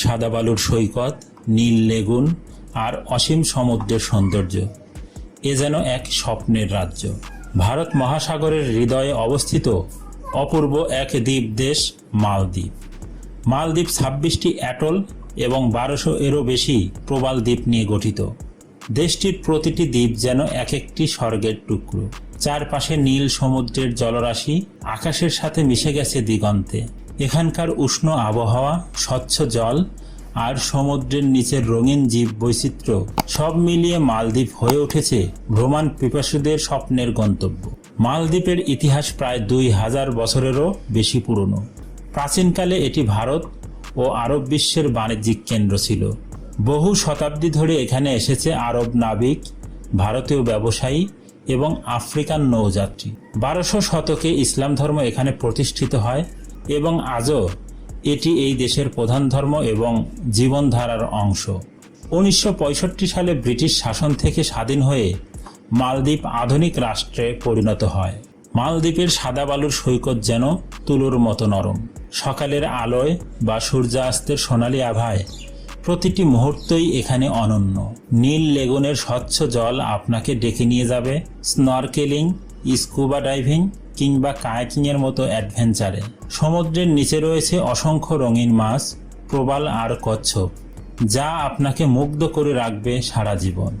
সাদা বালুর সৈকত, নীল লেগুন আর অসীম সমুদ্রের সৌন্দর্য। এ যেন এক স্বপ্নের রাজ্য। ভারত মহাসাগরের হৃদয়ে অবস্থিত অপূর্ব এক দ্বীপ দেশ মালদ্বীপ। মালদ্বীপ ছাব্বিশটি অ্যাটল এবং বারোশো এরও বেশি প্রবাল দ্বীপ নিয়ে গঠিত। দেশটির প্রতিটি দ্বীপ যেন এক একটি স্বর্গের টুকরো। চারপাশে নীল সমুদ্রের জলরাশি আকাশের সাথে মিশে গেছে দিগন্তে। এখানকার উষ্ণ আবহাওয়া, স্বচ্ছ জল আর সমুদ্রের নিচের রঙিন জীব বৈচিত্র্য সব মিলিয়ে মালদ্বীপ হয়ে উঠেছে ভ্রমণ পিপাসুদের স্বপ্নের গন্তব্য। মালদ্বীপের ইতিহাস প্রায় দুই হাজার বছরেরও বেশি পুরনো। প্রাচীনকালে এটি ভারত ও আরব বিশ্বের বাণিজ্যিক কেন্দ্র ছিল। বহু শতাব্দী ধরে এখানে এসেছে আরব নাবিক, ভারতীয় ব্যবসায়ী এবং আফ্রিকান নৌযাত্রী। বারোশো শতকে ইসলাম ধর্ম এখানে প্রতিষ্ঠিত হয় এবং আজও এটি এই দেশের প্রধান ধর্ম এবং জীবনধারার অংশ। উনিশশো পঁয়ষট্টি সালে ব্রিটিশ শাসন থেকে স্বাধীন হয়ে মালদ্বীপ আধুনিক রাষ্ট্রে পরিণত হয়। মালদ্বীপের সাদা বালুর সৈকত যেন তুলোর মতো নরম। সকালের আলোয় বা সূর্যাস্তের সোনালি আভায় প্রতিটি মুহূর্তই এখানে অনন্য। নীল লেগুনের স্বচ্ছ জল আপনাকে ডেকে নিয়ে যাবে। স্নরকেলিং, স্কুবা ডাইভিং কিংবা কায়াকিংয়ের মতো অ্যাডভেঞ্চারে। সমুদ্রের নিচে রয়েছে অসংখ্য রঙিন মাছ, প্রবাল আর কচ্ছপ, যা আপনাকে মুগ্ধ করে রাখবে সারা জীবন।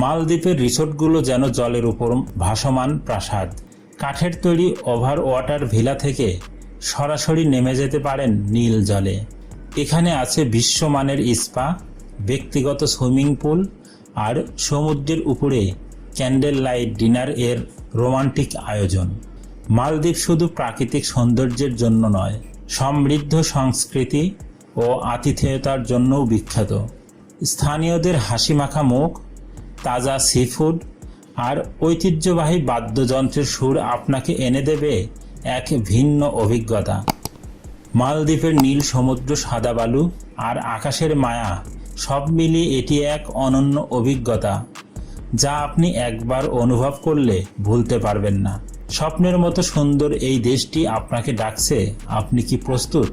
মালদ্বীপের রিসোর্টগুলো যেন জলের উপর ভাসমান প্রাসাদ। কাঠের তৈরি ওভার ওয়াটার ভিলা থেকে সরাসরি নেমে যেতে পারেন নীল জলে। এখানে আছে বিশ্বমানের স্পা, ব্যক্তিগত সুইমিং পুল আর সমুদ্রের উপরে ক্যান্ডেল লাইট ডিনার এর রোমান্টিক আয়োজন। মালদ্বীপ শুধু প্রাকৃতিক সৌন্দর্যের জন্য নয়, সমৃদ্ধ সংস্কৃতি ও আতিথেয়তার জন্যও বিখ্যাত। স্থানীয়দের হাসিমাখা মুখ, তাজা সিফুড আর ঐতিহ্যবাহী বাদ্যযন্ত্রের সুর আপনাকে এনে দেবে এক ভিন্ন অভিজ্ঞতা। মালদ্বীপের নীল সমুদ্র, সাদা বালু আর আকাশের মায়া সব মিলিয়ে এটি এক অনন্য অভিজ্ঞতা, যা আপনি একবার অনুভব করলে ভুলতে পারবেন না। স্বপ্নের মতো সুন্দর এই দেশটি আপনাকে ডাকছে। আপনি কি প্রস্তুত?